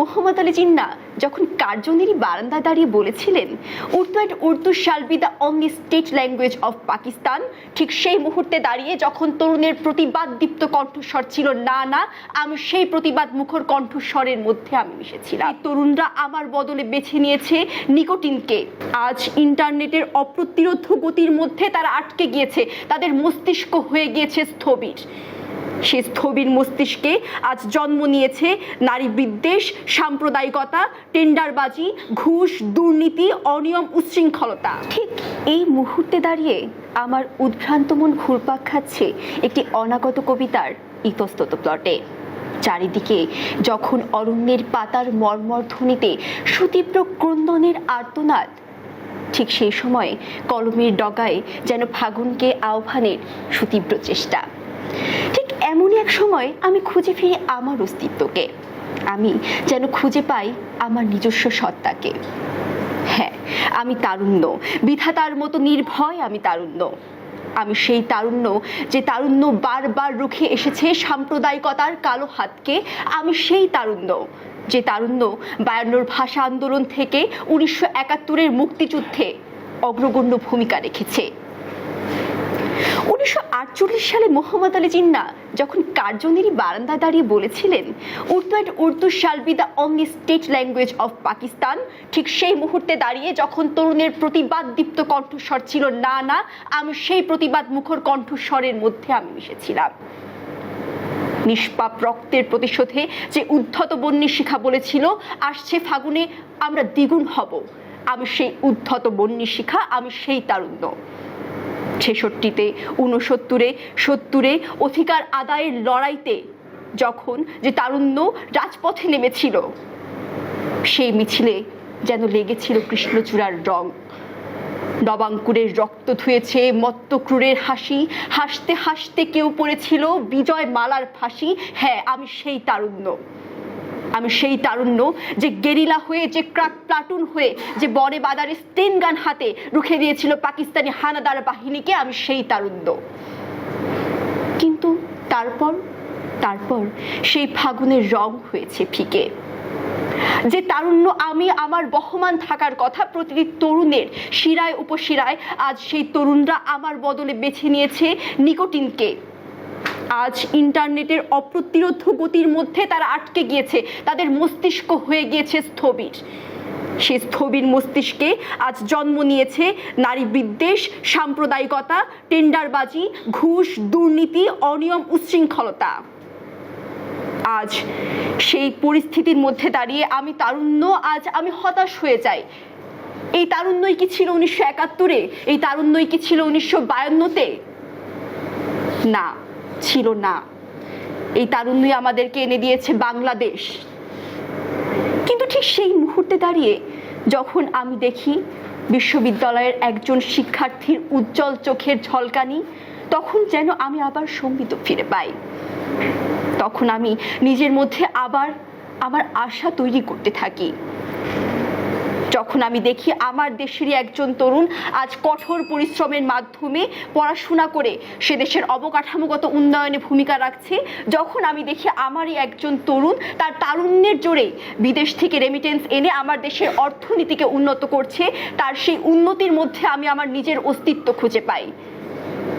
মোহাম্মদ আলী জিন্না যখন কার্জনেরই বারান্দায় দাঁড়িয়ে বলেছিলেন, Urdu and Urdu shall be the only state language of Pakistan ঠিক সেই মুহূর্তে দাঁড়িয়ে যখন তরুণের প্রতিবাদ দীপ্ত কণ্ঠস্বর ছিল, না না, আমি সেই প্রতিবাদ মুখর কণ্ঠস্বরের মধ্যে আমি মিশেছিলাম। তরুণরা আমার বদলে বেছে নিয়েছে নিকোটিনকে। আজ ইন্টারনেটের অপ্রতিরোধ গতির মধ্যে তারা আটকে গিয়েছে, তাদের মস্তিষ্ক হয়ে গিয়েছে স্থবির। সে স্থবির মস্তিষ্কে আজ জন্ম নিয়েছে নারী বিদ্বেষ, সাম্প্রদায়িকতা, টেন্ডারবাজি, ঘুষ, দুর্নীতি, অনিয়ম, উচ্ছৃঙ্খলতা। ঠিক এই মুহূর্তে দাঁড়িয়ে আমার উদ্ভ্রান্ত মন ঘুরপাক খাচ্ছে একটি অনাগত কবিতার ইতস্তত প্লটে। চারিদিকে যখন অরণ্যের পাতার মর্মর ধ্বনিতে সুতীব্র ক্রন্দনের আর্তনাদ, ঠিক সেই সময় কলমের ডগায় যেন ফাগুনকে আহ্বানের সুতীব্র চেষ্টা। এক সময় আমি খুঁজে ফিরি আমার অস্তিত্বকে। আমি যেন খুঁজে পাই আমার নিজস্ব সত্তাকে। হ্যাঁ আমি তারুণ্য। বিধাতার মতো নির্ভয় আমি তারুণ্য। আমি সেই তারুণ্য যে তারুণ্য বারবার রুখে এসেছে সাম্প্রদায়িকতার কালো হাতকে, আমি সেই তারুণ্য। যে তারুণ্য বায়ান্নর ভাষা আন্দোলন থেকে উনিশশো একাত্তরের মুক্তিযুদ্ধে অগ্রগণ্য ভূমিকা রেখেছে। উনিশশো আটচল্লিশ সালে মোহাম্মদ আলী জিন্না যখন কার্জনেরই বারান্দায় দাঁড়িয়ে বলেছিলেন, Urdu and Urdu shall be the only state language of Pakistan, ঠিক সেই মুহূর্তে দাঁড়িয়ে যখন তরুণের প্রতিবাদ দীপ্ত কণ্ঠস্বর ছিল, না না, আমি সেই প্রতিবাদ মুখর কণ্ঠস্বরের মধ্যে আমি মিশেছিলাম। নিষ্পাপ রক্তের প্রতিশোধে যে উদ্ধত বন্যী শিখা বলেছিল, আসছে ফাগুনে, আমরা দ্বিগুণ হব। আমি সেই উদ্ধত বন্যী শিখা, আমি সেই তারুণ্য। ছেষট্টিতে, ঊনসত্তরে, সত্তরে অধিকার আদায়ের লড়াইতে যখন যে তারুণ্য রাজপথে নেমেছিল, সেই মিছিলে যেন লেগেছিল কৃষ্ণচূড়ার রং। নবাঙ্কুরের রক্ত ধুয়েছে মত্তক্রুরের হাসি, হাসতে হাসতে কেউ পড়েছিল বিজয় মালার ফাঁসি। হ্যাঁ আমি সেই তারুণ্য। আমি সেই তারুণ্য যে গেরিলা হয়ে, যে ক্রাক প্লাটুন হয়ে, যে বনে বাদারে স্টেন গান হাতে রুখে দিয়েছিল পাকিস্তানি হানাদার বাহিনীকে, আমি সেই তারুণ্য। কিন্তু তারপর তারপর সেই ফাগুনের রং হয়েছে ফিকে। যে তারুণ্য আমি আমার বহমান থাকার কথা প্রতিটি তরুণের শিরায়, উপশিরায়, আজ সেই তরুণরা আমার বদলে বেছে নিয়েছে নিকোটিনকে। আজ ইন্টারনেটের অপ্রতিরোধ গতির মধ্যে তারা আটকে গিয়েছে। তাদের মস্তিষ্ক হয়ে গিয়েছে স্থবির। সে স্থবির মস্তিষ্কে আজ জন্ম নিয়েছে নারী বিদ্বেষ, সাম্প্রদায়িকতা, টেন্ডারবাজি, ঘুষ, দুর্নীতি, অনিয়ম, উচ্ছৃঙ্খলতা। আজ সেই পরিস্থিতির মধ্যে দাঁড়িয়ে আমি তারুণ্য, আজ আমি হতাশ হয়ে যাই। এই তারুণ্যই কি ছিল উনিশশো একাত্তরে? এই তারুণ্যই কি ছিল উনিশশো বায়ান্নতে? না। ছিল না। এই তারুণ্যই আমাদেরকে এনে দিয়েছে বাংলাদেশ। কিন্তু ঠিক সেই মুহূর্তে দাঁড়িয়ে যখন আমি দেখি বিশ্ববিদ্যালয়ের একজন শিক্ষার্থীর উজ্জ্বল চোখের ঝলকানি, তখন যেন আমি আবার সম্বিত ফিরে পাই। তখন আমি নিজের মধ্যে আবার আমার আশা তৈরি করতে থাকি। যখন আমি দেখি আমার দেশেরই একজন তরুণ আজ কঠোর পরিশ্রমের মাধ্যমে পড়াশোনা করে সে দেশের অবকাঠামোগত উন্নয়নে ভূমিকা রাখছে, যখন আমি দেখি আমারই একজন তরুণ তার তারুণ্যের জোরে বিদেশ থেকে রেমিটেন্স এনে আমার দেশের অর্থনীতিকে উন্নত করছে, তার সেই উন্নতির মধ্যে আমি আমার নিজের অস্তিত্ব খুঁজে পাই।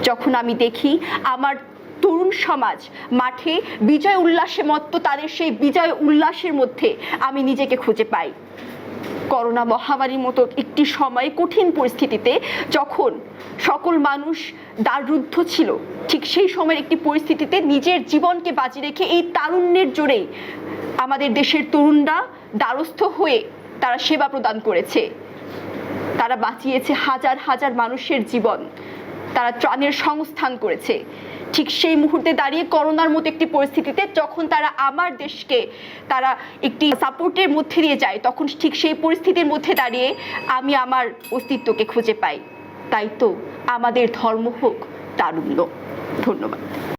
যখন আমি দেখি আমার তরুণ সমাজ মাঠে বিজয় উল্লাসে মত্ত, তাদের সেই বিজয় উল্লাসের মধ্যে আমি নিজেকে খুঁজে পাই। করোনা মহামারীর মতো একটি সময় কঠিন পরিস্থিতিতে যখন সকল মানুষ দারুদ্ধ ছিল, ঠিক সেই সময়ের একটি পরিস্থিতিতে নিজের জীবনকে বাজি রেখে এই তারুণ্যের জোরেই আমাদের দেশের তরুণরা দ্বারস্থ হয়ে তারা সেবা প্রদান করেছে। তারা বাঁচিয়েছে হাজার হাজার মানুষের জীবন। তারা ত্রাণের সংস্থান করেছে। ঠিক সেই মুহূর্তে দাঁড়িয়ে করোনার মতো একটি পরিস্থিতিতে যখন তারা আমার দেশকে তারা একটি সাপোর্টের মধ্যে দিয়ে যায়, তখন ঠিক সেই পরিস্থিতির মধ্যে দাঁড়িয়ে আমি আমার অস্তিত্বকে খুঁজে পাই। তাই তো আমাদের ধর্ম হোক তারুণ্য। ধন্যবাদ।